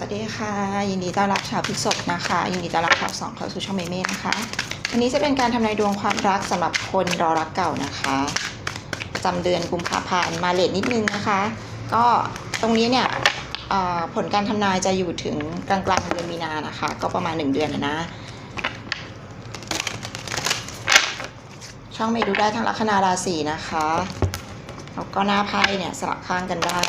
สวัสดีค่ะ ยินดีต้อนรับชาวพฤษภนะคะ ยินดีต้อนรับชาวสองเข้าสู่ช่องเมเม่นะคะวันนี้จะเป็นการทำนายดวงความรักสำหรับคนรอรักเก่านะคะประจำเดือนกุมภาพันธ์มาเลทนิดนึงนะคะ ก็ตรงนี้เนี่ยผลการทำนายจะอยู่ถึงกลางกลางเดือนมีนานะคะ ก็ประมาณ 1 เดือนนะ ช่องเมดูได้ทั้งลัคนาราศีนะคะแล้วก็หน้าไพ่เนี่ยสลับข้างกันได้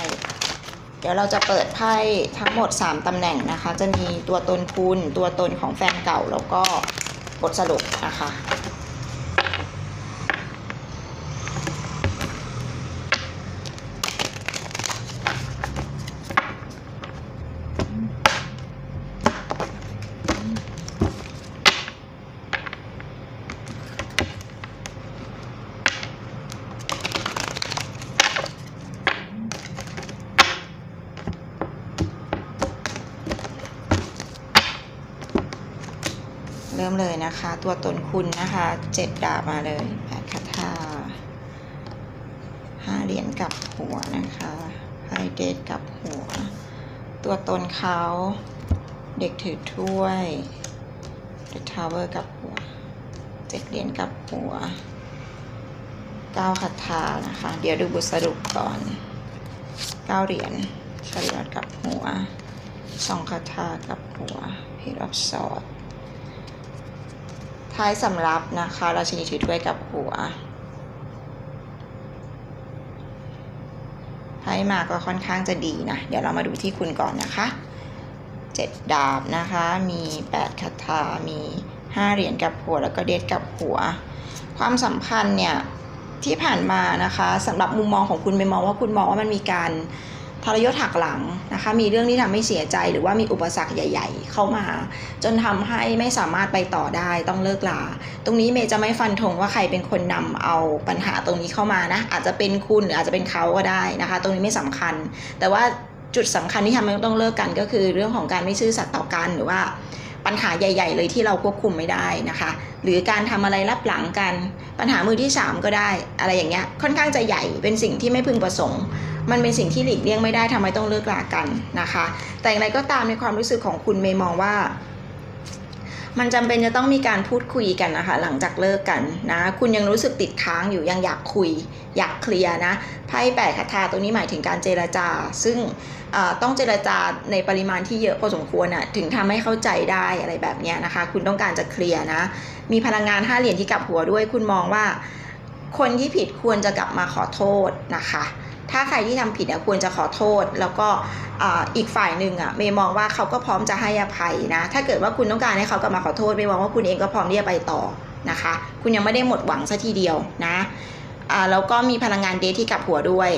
เดี๋ยวเราจะเปิดไพ่ทั้งหมด 3 ตำแหน่งนะคะ จะมีตัวตนคุณ ตัวตนของแฟนเก่า แล้วก็บทสรุปนะคะ นะคะ ตัวตนคุณนะคะเจ็ดดาบมาเลยแปดคาถาห้าเหรียญกับหัวนะคะไพ่เดทกับหัว ตัวตนเขาเด็กถือถ้วย The Tower กับหัวเจ็ดเหรียญกับหัวเก้าคาถานะคะ เดี๋ยวดูบทสรุปก่อนเก้าเหรียญชาริอตกับหัวสองคาถากับหัวพีรับสอด ท้ายสำรับนะคะราชินีถือถ้วยกับหัวไพ่มาก็ค่อนข้างจะดีนะ เดี๋ยวเรามาดูที่คุณก่อนนะคะเจ็ดดาบนะคะ มีแปดคาถา มีห้าเหรียญกับหัว แล้วก็เดทกับหัว ความสัมพันธ์เนี่ยที่ผ่านมานะคะสำหรับมุมมองของคุณไปมองว่าคุณมองว่ามันมีการ ทรยศหักหลังนะคะ มีเรื่องที่ทำให้เสียใจหรือว่ามีอุปสรรคใหญ่ ๆ เข้ามา จนทำให้ไม่สามารถไปต่อได้ต้องเลิกลา ตรงนี้เมย์จะไม่ฟันธงว่าใครเป็นคนนำเอาปัญหาตรงนี้เข้ามานะ อาจจะเป็นคุณหรืออาจจะเป็นเขาก็ได้นะคะ ตรงนี้ไม่สำคัญ แต่ว่าจุดสำคัญที่ทำให้ต้องเลิกกันก็คือเรื่องของการไม่ซื่อสัตย์ต่อกันหรือว่า ปัญหาใหญ่ ๆ เลยที่เราควบคุมไม่ได้นะคะ หรือการทำอะไรรับหลังกันปัญหามือที่สามก็ได้ อะไรอย่างเงี้ยค่อนข้างจะใหญ่เป็นสิ่งที่ไม่พึงประสงค์ มันเป็นสิ่งที่หลีกเลี่ยงไม่ได้ทำไมต้องเลิกลากันนะคะ แต่อย่างไรก็ตามในความรู้สึกของคุณเมย์มองว่า มันจำเป็นจะต้องมีการพูดคุยกันนะคะ หลังจากเลิกกันนะ คุณยังรู้สึกติดค้างอยู่ยังอยากคุย อยากเคลียร์นะไพ่แปดคาถาตรงนี้หมายถึงการเจรจา ซึ่งต้องเจรจาในปริมาณที่เยอะพอสมควรอะถึงทำให้เข้าใจได้อะไรแบบเนี้ยนะคะ คุณต้องการจะเคลียร์นะ มีพลังงานห้าเหรียญที่กลับหัวด้วย คุณมองว่า คนที่ผิดควรจะกลับมาขอโทษนะคะ ถ้าใครที่ทำผิดเนี่ยควรจะขอโทษ แล้วก็อีกฝ่ายหนึ่งอะเมย์มองว่าเขาก็พร้อมจะให้อภัยนะ ถ้าเกิดว่าคุณต้องการให้เขากลับมาขอโทษเมย์มองว่าคุณเองก็พร้อมที่จะไปต่อนะคะ คุณยังไม่ได้หมดหวังซะทีเดียวนะแล้วก็มีพลังงานเดทที่กลับหัวด้วย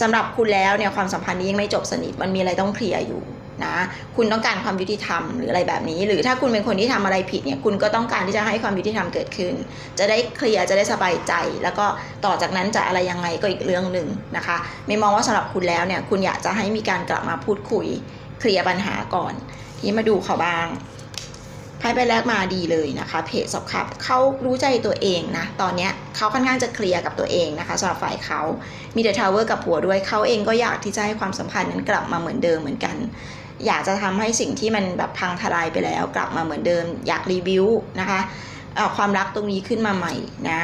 สำหรับคุณแล้วเนี่ยความสัมพันธ์นี้ยังไม่จบสนิทมันมีอะไรต้องเคลียร์อยู่ นะคุณต้องการความยุติธรรมหรืออะไรแบบนี้ หรือถ้าคุณเป็นคนที่ทำอะไรผิดเนี่ยคุณก็ต้องการที่จะให้ความยุติธรรมเกิดขึ้น จะได้เคลียร์จะได้สบายใจ แล้วก็ต่อจากนั้นจะอะไรยังไงก็อีกเรื่องหนึ่งนะคะไม่มองว่าสำหรับคุณแล้วเนี่ยคุณอยากจะให้มีการกลับมาพูดคุยเคลียร์ปัญหาก่อนทีนี้มาดูเขาบ้างไพ่ใบแรกมาดีเลยนะคะเพจสอบขับเขารู้ใจตัวเองนะ ตอนเนี้ยเขาค่อนข้างจะเคลียร์กับตัวเองนะคะสำหรับฝ่ายเขามีเดอะทาวเวอร์กับผัวด้วยเขาเองก็อยากที่จะให้ความสัมพันธ์นั้นกลับมาเหมือนเดิมเหมือนกัน อยากจะทำให้สิ่งที่มันแบบพังทลายไปแล้วกลับมาเหมือนเดิม อยากรีวิวนะคะเอ่อความรักตรงนี้ขึ้นมาใหม่นะ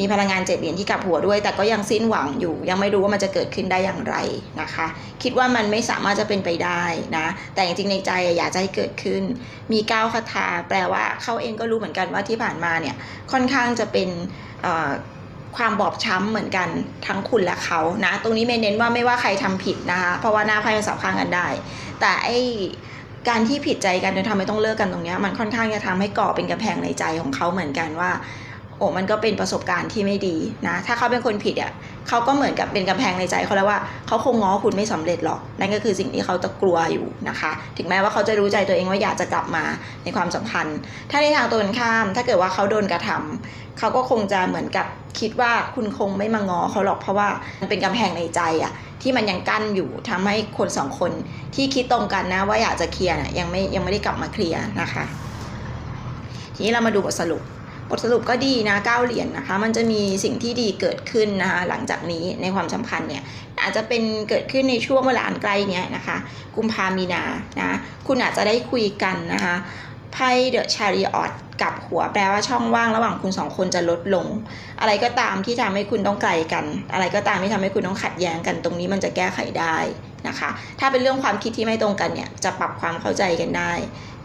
มีพลังงานเจ็ดเหรียญที่กลับหัวด้วย แต่ก็ยังสิ้นหวังอยู่ ยังไม่รู้ว่ามันจะเกิดขึ้นได้อย่างไรนะคะ คิดว่ามันไม่สามารถจะเป็นไปได้นะ แต่จริงๆในใจอยากจะให้เกิดขึ้น มีก้าวคาถาแปลว่าเขาเองก็รู้เหมือนกันว่าที่ผ่านมาเนี่ยค่อนข้างจะเป็นความบอบช้ำเหมือนกันทั้งคุณและเขานะ ตรงนี้เมย์เน้นว่าไม่ว่าใครทำผิดนะคะ เพราะว่าหน้าไพ่มันสับข้างกันได้ แต่ไอการที่ผิดใจกันจนทำให้ต้องเลิกกันตรงเนี้ยมันค่อนข้างจะทำให้ก่อเป็นกระแพงในใจของเขาเหมือนกันว่า อ้มันก็เป็นประสบการณ์ที่ไม่ดีนะ ถ้าเขาเป็นคนผิดอะเขาก็เหมือนกับเป็นกำแพงในใจเขาแล้วว่าเขาคงง้อคุณไม่สำเร็จหรอก นั่นก็คือสิ่งที่เขาจะกลัวอยู่นะคะ ถึงแม้ว่าเขาจะรู้ใจตัวเองว่าอยากจะกลับมาในความสัมพันธ์ ถ้าในทางตรงข้าม ถ้าเกิดว่าเขาโดนกระทำเขาก็คงจะเหมือนกับคิดว่าคุณคงไม่มางอเขาหรอกเพราะว่ามันเป็นกำแพงในใจอะที่มันยังกั้นอยู่ทำให้คนสองคนที่คิดตรงกันนะว่าอยากจะเคลียร์นะยังไม่ยังไม่ได้กลับมาเคลียร์นะคะ ทีนี้เรามาดูบทสรุป บทสรุปก็ดีนะเก้าเหรียญนะคะ มันจะมีสิ่งที่ดีเกิดขึ้นนะคะหลังจากนี้ในความสัมพันธ์เนี่ยอาจจะเป็นเกิดขึ้นในช่วงเวลาอันใกล้เนี้ยนะคะ กุมภามีนานะคุณอาจจะได้คุยกันนะคะ ไพ่เดอะชาริออตกับหัวแปลว่าช่องว่างระหว่างคุณสองคนจะลดลง อะไรก็ตามที่ทำให้คุณต้องไกลกัน อะไรก็ตามที่ทำให้คุณต้องขัดแย้งกันตรงนี้มันจะแก้ไขได้นะคะ ถ้าเป็นเรื่องความคิดที่ไม่ตรงกันเนี่ยจะปรับความเข้าใจกันได้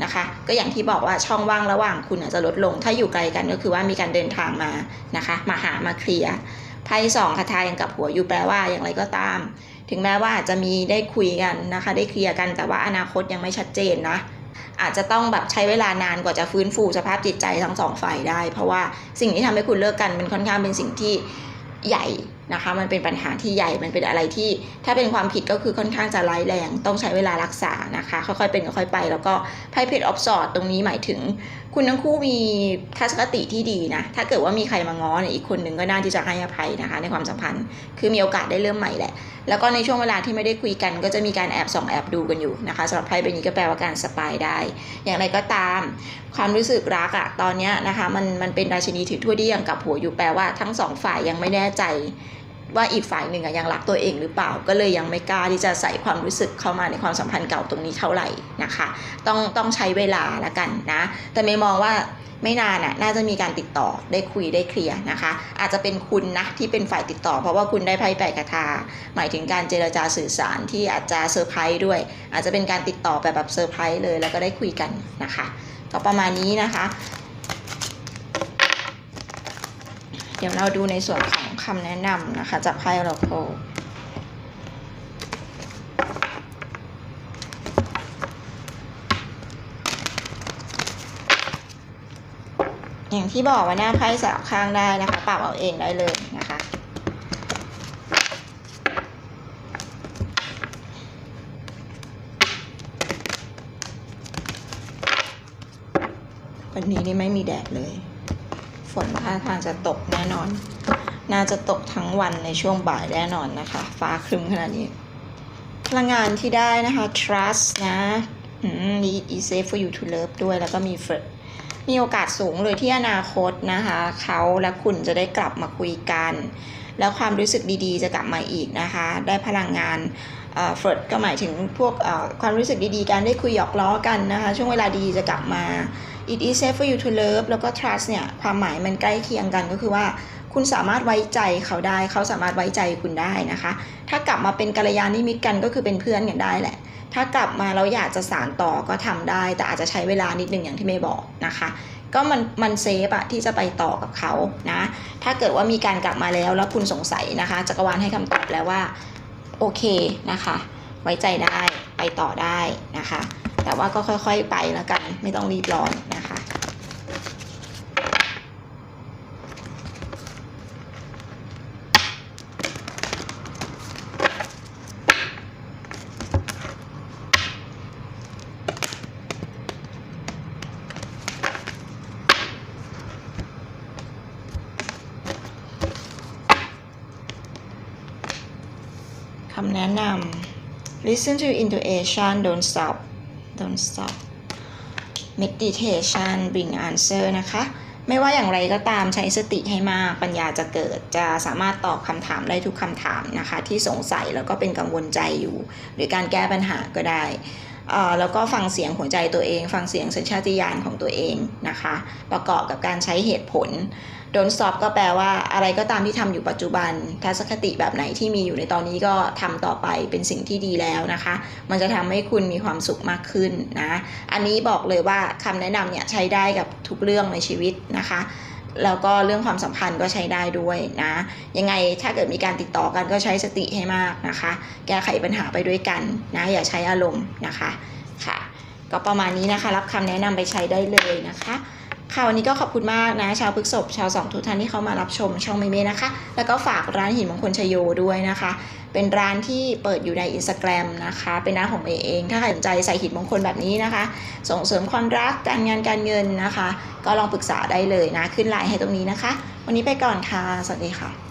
นะคะ ก็อย่างที่บอกว่าช่องว่างระหว่างคุณอาจจะลดลง ถ้าอยู่ไกลกันก็คือว่ามีการเดินทางมานะคะ มาหามาเคลียร์ไพ่สองคาถายังกับหัวอยู่แปลว่าอย่างไรก็ตาม ถึงแม้ว่าอาจจะมีได้คุยกันนะคะ ได้เคลียร์กันแต่ว่าอนาคตยังไม่ชัดเจนนะ อาจจะต้องแบบใช้เวลานานกว่าจะฟื้นฟูสภาพจิตใจทั้งสองฝ่ายได้ เพราะว่าสิ่งที่ทำให้คุณเลิกกันมันค่อนข้างเป็นสิ่งที่ใหญ่ นะคะ มันเป็นปัญหาที่ใหญ่ มันเป็นอะไรที่ถ้าเป็นความผิดก็คือค่อนข้างจะร้ายแรง ต้องใช้เวลารักษานะคะ ค่อยๆเป็นค่อยๆไป แล้วก็ไพ่เพจออฟสอดตรงนี้หมายถึง คุณทั้งคู่มีทัศนคติที่ดีนะ ถ้าเกิดว่ามีใครมาง้อเนี่ยอีกคนหนึ่งก็น่าที่จะให้อภัยนะคะ ในความสัมพันธ์ คือมีโอกาสได้เริ่มใหม่แหละ แล้วก็ในช่วงเวลาที่ไม่ได้คุยกัน ก็จะมีการแอบส่องแอบดูกันอยู่นะคะสำหรับไพ่ใบนี้ก็แปลว่าการสปายได้ อย่างไรก็ตาม ความรู้สึกรักอะตอนนี้นะคะมันมันเป็นราชินีถือถ้วยที่ยังกับหัวอยู่แปลว่าทั้งสองฝ่ายยังไม่แน่ใจ ว่าอีกฝ่ายหนึ่งอะยังรักตัวเองหรือเปล่า ก็เลยยังไม่กล้าที่จะใส่ความรู้สึกเข้ามาในความสัมพันธ์เก่าตรงนี้เท่าไหร่นะคะ ต้องต้องใช้เวลาละกันนะ แต่ไม่มองว่าไม่นานน่ะน่าจะมีการติดต่อได้คุยได้เคลียร์นะคะ อาจจะเป็นคุณนะที่เป็นฝ่ายติดต่อ เพราะว่าคุณได้ไพ่แปดคาถาหมายถึงการเจรจาสื่อสารที่อาจจะเซอร์ไพรส์ด้วย อาจจะเป็นการติดต่อแบบแบบเซอร์ไพรส์เลยแล้วก็ได้คุยกันนะคะ ก็ประมาณนี้นะคะ เดี๋ยวเราดูในส่วนของคำแนะนำนะคะ จากไพ่โรโคอย่างที่บอกว่าหน้าไพ่สลับข้างได้นะคะปรับเอาเองได้เลยนะคะ วันนี้นี่ไม่มีแดดเลย นท่าทางจะตกแน่นอน น่าจะตกทั้งวันในช่วงบ่ายแน่นอนนะคะ ฟ้าครึ้มขนาดนี้ พลังงานที่ได้นะคะ trust นะอืมมี is safe for you to love ด้วยแล้วก็มี flirt มีโอกาสสูงเลยที่อนาคตนะคะ เขาและคุณจะได้กลับมาคุยกัน แล้วความรู้สึกดีๆ จะกลับมาอีกนะคะ ได้พลังงานเฟร์ดก็หมายถึงพวกความรู้สึกดีๆ การได้คุยหยอกล้อกันนะคะ ช่วงเวลาดีจะกลับมา it is safe for you to love แล้วก็ trust เนี่ยความหมายมันใกล้เคียงกันก็คือว่า คุณสามารถไว้ใจเขาได้ เขาสามารถไว้ใจคุณได้นะคะ ถ้ากลับมาเป็นกัลยาณมิตรกันก็คือเป็นเพื่อนกันได้แหละ ถ้ากลับมาแล้วอยากจะสานต่อก็ทำได้ แต่อาจจะใช้เวลานิดนึงอย่างที่เมย์บอกนะคะก็มันมันเซฟอะที่จะไปต่อกับเขานะ ถ้าเกิดว่ามีการกลับมาแล้วแล้วคุณสงสัยนะคะจักรวาลให้คำตอบแล้วว่า โอเคนะคะ ไว้ใจได้ไปต่อได้นะคะ แต่ว่าก็ค่อยๆไปแล้วกัน ไม่ต้องรีบร้อนนะคะคำแนะนำ listen to intuition don't stop don't stop meditation bring answer นะคะ ไม่ว่าอย่างไรก็ตามใช้สติให้มากปัญญาจะเกิดจะสามารถตอบคำถามได้ทุกคำถามนะคะ ที่สงสัยแล้วก็เป็นกังวลใจอยู่ หรือการแก้ปัญหาก็ได้ แล้วก็ฟังเสียงหัวใจตัวเอง ฟังเสียงสัญชาติญาณของตัวเองนะคะ ประกอบกับการใช้เหตุผล don't stop ก็แปลว่าอะไรก็ตามที่ทำอยู่ปัจจุบันทัศนคติแบบไหนที่มีอยู่ในตอนนี้ก็ทำต่อไปเป็นสิ่งที่ดีแล้วนะคะ มันจะทำให้คุณมีความสุขมากขึ้นนะ อันนี้บอกเลยว่าคำแนะนำเนี่ยใช้ได้กับทุกเรื่องในชีวิตนะคะ แล้วก็เรื่องความสัมพันธ์ก็ใช้ได้ด้วยนะ ยังไงถ้าเกิดมีการติดต่อกันก็ใช้สติให้มากนะคะ แก้ไขปัญหาไปด้วยกันนะ อย่าใช้อารมณ์นะคะค่ะ ก็ประมาณนี้นะคะ รับคำแนะนำไปใช้ได้เลยนะคะค่ะวันนี้ก็ขอบคุณมากนะ ชาวพฤกษภชาวสองทุกท่านที่เข้ามารับชมช่องเมเมนะคะ แล้วก็ฝากร้านหินมงคลชโยด้วยนะคะ เป็นร้านที่เปิดอยู่ในอินสตาแกรมนะคะ เป็นร้านของเมย์เอง ถ้าใครสนใจใส่หินมงคลแบบนี้นะคะ ส่งเสริมความรักการงานการเงินนะคะ ก็ลองปรึกษาได้เลยนะ ขึ้นไลน์ให้ตรงนี้นะคะ วันนี้ไปก่อนค่ะ สวัสดีค่ะ